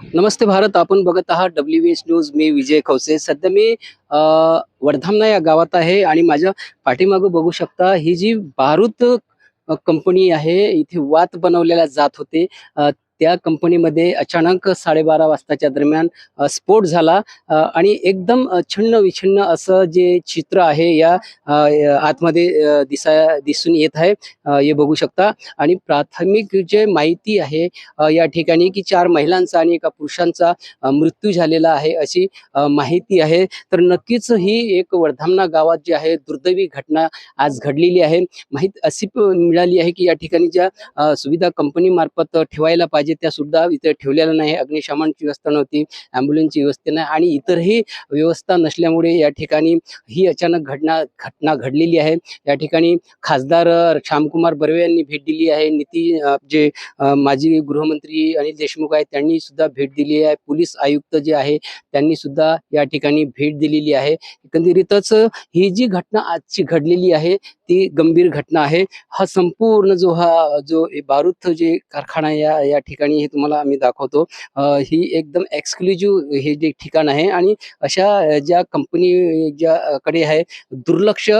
नमस्ते भारत आपण बघत आहात डब्ल्यू एच न्यूज मी विजय खवसे. सध्या मी अ, वर्धामना या गावात आहे आणि माझ्या पाठीमागं बघू शकता ही जी बारूद कंपनी आहे इथे वात बनवलेल्या जात होते. त्या कंपनीमध्ये अचानक साडेबारा वाजताच्या दरम्यान स्फोट झाला. आणि एकदम छिन्न विछिन्न असं जे चित्र आहे या आतमध्ये दिसा दिसून येत आहे. हे बघू शकता. आणि प्राथमिक जे माहिती आहे या ठिकाणी की चार महिलांचा आणि एका पुरुषांचा मृत्यू झालेला आहे अशी माहिती आहे. तर नक्कीच ही एक वर्धामना गावात जी आहे दुर्दैवी घटना आज घडलेली आहे. माहिती अशी मिळाली आहे की या ठिकाणी ज्या सुविधा कंपनी मार्फत ठेवायला पाहिजे. त्या सुद्धा इथे ठेवलेल्या नाही अग्निशमनची व्यवस्था नव्हती ॲम्ब्युलन्सची व्यवस्था नाही आणि इतरही व्यवस्था नसल्यामुळे या ठिकाणी ही अचानक घटना घटना घडलेली आहे. या ठिकाणी खासदार श्यामकुमार बर्वे यांनी भेट दिली आहे. नीती जे माजी गृहमंत्री अनिल देशमुख आहेत त्यांनी सुद्धा भेट दिली आहे. पोलीस आयुक्त जे आहे त्यांनी सुद्धा या ठिकाणी भेट दिलेली आहे. एकंदरीतच ही जी घटना आजची घडलेली आहे ती गंभीर घटना आहे. हा संपूर्ण जो हा जो बारूद जे कारखाना या या ठिकाणी हे तुम्हाला आम्ही दाखवतो. ही एकदम एक्सक्लुझिव्ह हे जे ठिकाण आहे आणि अशा ज्या कंपनी ज्या कडे आहे दुर्लक्ष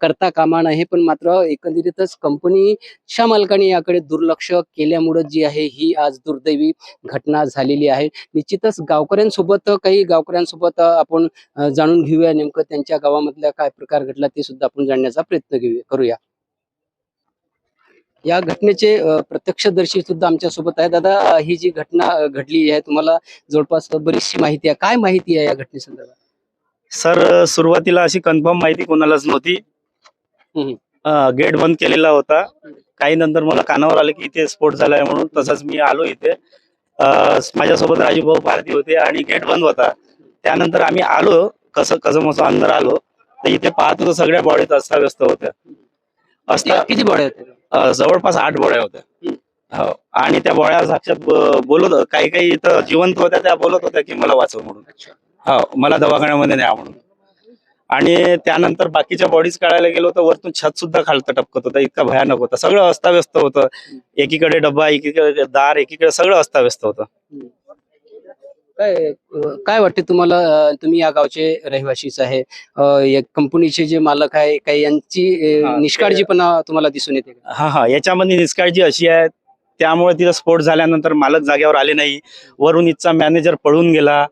करता कामा नाही पण मात्र एकंदरीतच कंपनीच्या मालकाने याकडे दुर्लक्ष केल्यामुळं जी आहे ही आज दुर्दैवी घटना झालेली आहे. निश्चितच गावकऱ्यांसोबत काही गावकऱ्यांसोबत आपण जाणून घेऊया नेमकं त्यांच्या गावामधल्या काय प्रकार घडला ते सुद्धा आपण जाणण्याचा प्रयत्न घेऊया करूया. या घटनेचे प्रत्यक्षदर्शी सुद्धा आमच्यासोबत आहे दादा ही जी घटना घडली आहे तुम्हाला जवळपास बरीचशी माहिती आहे. काय माहिती आहे या घटनेसंदर्भात? सर सुरुवातीला अशी कन्फर्म माहिती कोणालाच नव्हती. गेट बंद केलेला होता. काही नंतर मला कानावर आलं की इथे स्फोट झालाय म्हणून तसंच मी आलो इथे. माझ्यासोबत राजूभाऊ पारधी होते आणि गेट बंद होता. त्यानंतर आम्ही आलो कसं कसं मसं अंदर आलो. तर इथे पाहतो तर सगळ्या बॉडीत अस्ताव्यस्त होत्या. असता किती- बॉड्या होत्या जवळपास आठ बोळ्या होत्या. हो. आणि त्या बोळ्या साक्षात बोलत काही काही इथं जिवंत होत्या त्या बोलत होत्या की मला वाचव म्हणून. हो. मला दवाखान्यामध्ये न्या म्हणून. आणि त्यानंतर बाकीच्या बॉडीज काढायला गेलो तर वरतून छत सुद्धा खालतं टपकत होतं. इतका भयानक होता. सगळं अस्ताव्यस्त होतं. एकीकडे डब्बा एकीकडे दार एकीकडे सगळं अस्ताव्यस्त होतं. काय काय वाटते तुम्हाला तुम्ही या गावचे रहिवाशीच आहे? या कंपनीचे जे मालक आहे काही यांची निष्काळजीपणा तुम्हाला दिसून येते? हा हा याच्यामध्ये निष्काळजी अशी आहे. त्यामुळे तिथं स्फोट झाल्यानंतर मालक जागेवर आले नाही. वरून इथचा मॅनेजर पळून गेला.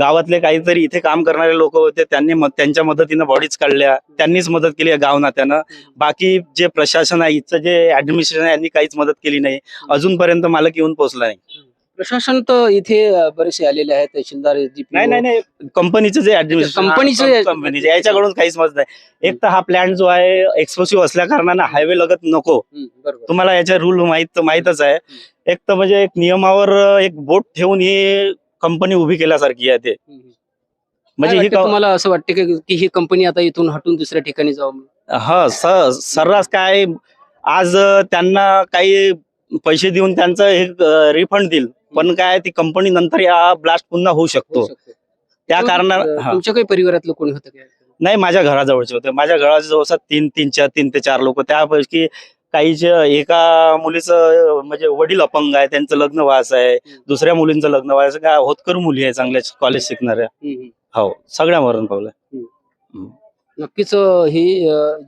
गावातले काहीतरी इथे काम करणारे लोक होते त्यांनी त्यांच्या मदतीनं बॉडीज काढल्या. त्यांनीच मदत केली आहे गाव नात्यानं. बाकी जे प्रशासन आहे इथचं जे ऍडमिनिस्ट्रेशन आहे यांनी काहीच मदत केली नाही. अजूनपर्यंत मालक येऊन पोहोचला नाही. प्रशासन तर इथे बरेचसे आलेले आहेत तहसीलदार. नाही नाही नाही. कंपनीचं जे ऍडमिनिस्ट्रेशन कंपनीचं- कंपनीचे. याच्याकडून काहीच मदत नाही. एक तर हा प्लॅन जो आहे एक्सप्लोसिव्ह असल्या कारणानं हायवे लगत नको. बरोबर. तुम्हाला याचे रूल माहीत माहितच आहे. एक तर म्हणजे एक नियमावर एक बोट ठेवून ही कंपनी उभी केल्यासारखी आहे ते. म्हणजे ही तुम्हाला असं वाटते का की ही कंपनी आता इथून हटून दुसऱ्या ठिकाणी जावं हा स- सर्रास काय आज त्यांना काही पैसे देऊन त्यांचं हे रिफंड देईल. पण काय ती कंपनी नंतर या ब्लास्ट पुन्हा होऊ शकतो. त्या हा. तुमच्या काही परिवारातलं कोणी होतं नाही माझ्या घराजवळचे होते. माझ्या घराच्या तीन तीन चार तीन ते चार लोक. त्यापैकी काहीचे एका मुलीचं म्हणजे वडील अपंग आहे त्यांचं लग्न व्हायचं आहे. दुसऱ्या मुलींचं लग्न व्हायचं काय होतकर मुली आहे चांगल्या कॉलेज शिकणाऱ्या. हो सगळ्या मरण पावल्या नक्कीच ही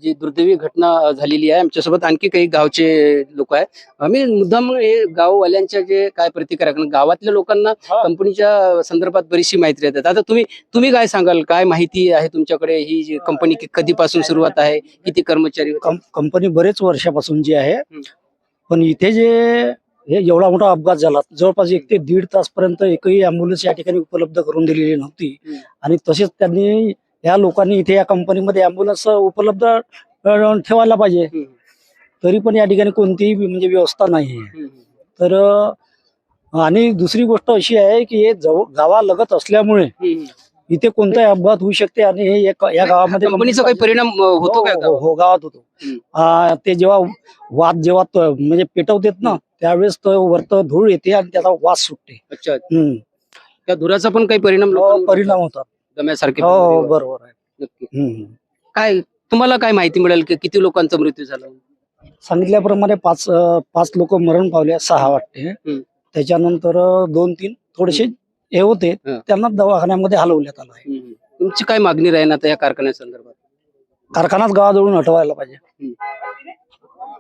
जी दुर्दैवी घटना झालेली आहे आमच्यासोबत आणखी काही गावचे लोक आहेत. आम्ही मुद्दाम हे गाववाल्यांच्या जे काय प्रतिक्रिया आहे, कारण गावातल्या लोकांना. कंपनीच्या संदर्भात बरीचशी माहिती राहतात आता तुम्ही तुम्ही काय सांगाल? काय माहिती आहे तुमच्याकडे? ही जी कंपनी कि- कधीपासून सुरुवात आहे? किती कर्मचारी कंपनी बरेच वर्षापासून जी आहे. पण इथे जे हे एवढा मोठा अपघात झाला. जवळपास एक ते दीड तासपर्यंत एकही अँब्युलन्स या ठिकाणी उपलब्ध करून दिलेली नव्हती. आणि तसेच त्यांनी या लोकांनी इथे या कंपनीमध्ये अँब्युलन्स उपलब्ध ठेवायला पाहिजे. तरी पण या ठिकाणी कोणतीही म्हणजे व्यवस्था नाही आहे तर आणि दुसरी गोष्ट अशी आहे की हे गावालगत असल्यामुळे. इथे कोणताही अपघात होऊ शकते आणि हे या गावामध्ये कंपनीचा काही परिणाम होतो का हो, हो, हो गावात होतो. हम्म. आ, ते जेव्हा वाद जेव्हा म्हणजे पेटवतात ना त्यावेळेस तो वरत धूळ येते आणि त्याचा वास सुटते. अच्छा. त्या धुराचा पण काही परिणाम हो, परिणाम होतात. दम्यासारखे हो हो. बरोबर आहे नक्की. हम्म. काय तुम्हाला काय माहिती मिळेल की किती लोकांचा मृत्यू झाला सांगितल्याप्रमाणे पाच अ, पाच लोक मरण पावले सहा वाटते हम्म. त्याच्यानंतर अ, दोन तीन थोडेसे हे होते हं. त्यांना दवाखान्यामध्ये हलवण्यात आलं आहे हम्म. तुमची काय मागणी राहील आता या कारखान्या संदर्भात कारखानाच गावाजवळून हटवायला पाहिजे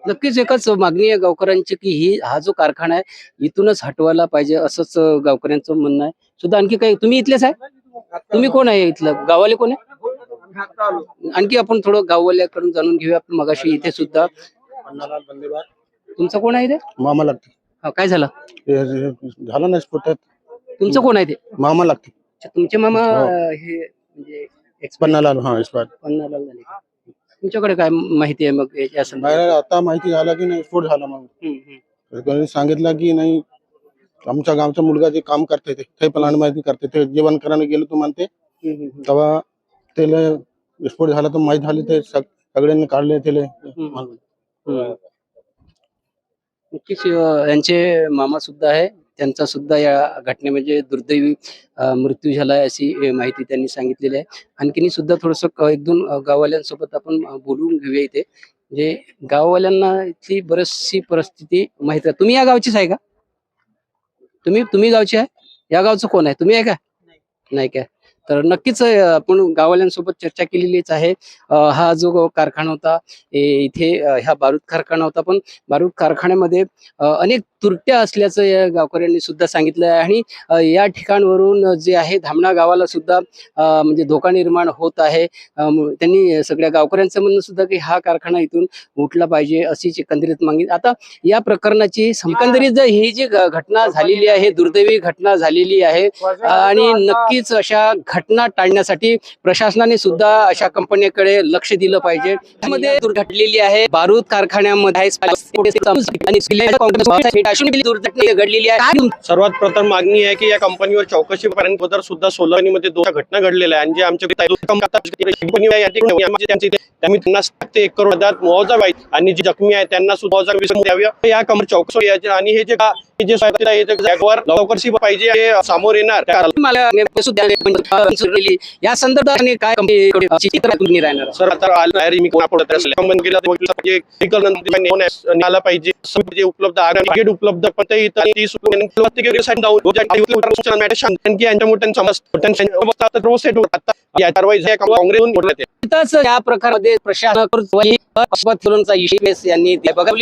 नक्कीच एकच मागणी आहे गावकऱ्यांची की ही हा जो कारखाना आहे इथूनच हटवायला पाहिजे असंच अं, गावकऱ्यांचं म्हणणं आहे सुद्धा आणखी काही तुम्ही इथलेच आहे तुम्ही कोण आहे इथलं? गाववाले कोण आहे? आणखी आपण थोडं गाववाल्याकडून जाणून घेऊया. आपण मगाशी इथे सुद्धा. तुमचं कोण आहे ते मामा लागते हा, काय झालं? झालं ना स्फोटात तुमचं कोण आहे ते? मामा लागते अच्छा, तुमचे मामा हो. अं, हे म्हणजे हा झाले. का? तुमच्याकडे काय माहिती आहे मग या संदर्भात? आता माहिती झाला की नाही स्फोट झाला मग हम्म, हम्म. तर कोणी सांगितलं की नाही आमच्या गावचा मुलगा जे काम करते ते ते प्लांटमध्ये करते ते जेवण करायला गेलो तू म्हणते. तेव्हा त्याला स्फोट झाला तर माहीत झाले ते सग- सगळ्यांनी काढले त्याला. हम्म. नक्कीच अं, यांचे मामा सुद्धा आहे. त्यांचा सुद्धा या घटनेमध्ये दुर्दैवी अं, मृत्यू झाला आहे अशी अं, माहिती त्यांनी सांगितलेली आहे. आणखीन सुद्धा थोडस एक दोन अं, गाववाल्यांसोबत आपण अं, बोलून घेऊया इथे. म्हणजे गाववाल्यांना इथली बरीचशी परिस्थिती माहीत आहे. तुम्ही या गावचीच आहे का? तुम्ही तुम्ही गावचे आहे? या गावचं कोण आहे? तुम्ही आहे का? नाही काय तर नक्कीच आपण गाववाल्यांसोबत चर्चा केलेलीच आहे. हा जो कारखाना होता इथे ह्या बारूद कारखाना होता. पण बारूद कारखान्यामध्ये अनेक तुरट्या असल्याचं या गावकऱ्यांनी सुद्धा सांगितलं आहे. आणि या ठिकाणवरून जे आहे धामणा गावाला सुद्धा म्हणजे धोका निर्माण होत आहे. त्यांनी सगळ्या गावकऱ्यांचं म्हणणं सुद्धा की हा कारखाना इथून उठला पाहिजे अशीच एकंदरीत मागणी. आता या प्रकरणाची एकंदरीत जर ही जी घटना झालेली आहे दुर्दैवी घटना झालेली आहे आणि नक्कीच अशा घटना टाळण्यासाठी प्रशासनाने सुद्धा अशा कंपनीकडे लक्ष दिलं पाहिजे. त्यामध्ये दुर्घटलेली आहे. बारूद कारखान्यामध्ये दुर्घटना घडलेली आहे. सर्वात प्रथम मागणी आहे की या कंपनीवर चौकशी पर्यंत सुद्धा सोलानीमध्ये दोन घटना घडलेल्या आहे आणि जे आमच्या कंपनी आहे त्यांना सात ते एक करोड मुआवजा पाहिजे आणि जे जखमी आहे त्यांना सुद्धा मुआवजा वीस द्यावा. या कंपनी आणि हे जे जागेवर लवकरशी पाहिजे हे समोर येणार. मला या संदर्भात काय कंपनी राहणार? सर आता मी कोणा पाहिजे. उपलब्ध उपलब्ध पण ते इथं आणि तीस शांत. या जे या प्रकारामध्ये प्रशासनाकडून यांनी बघा.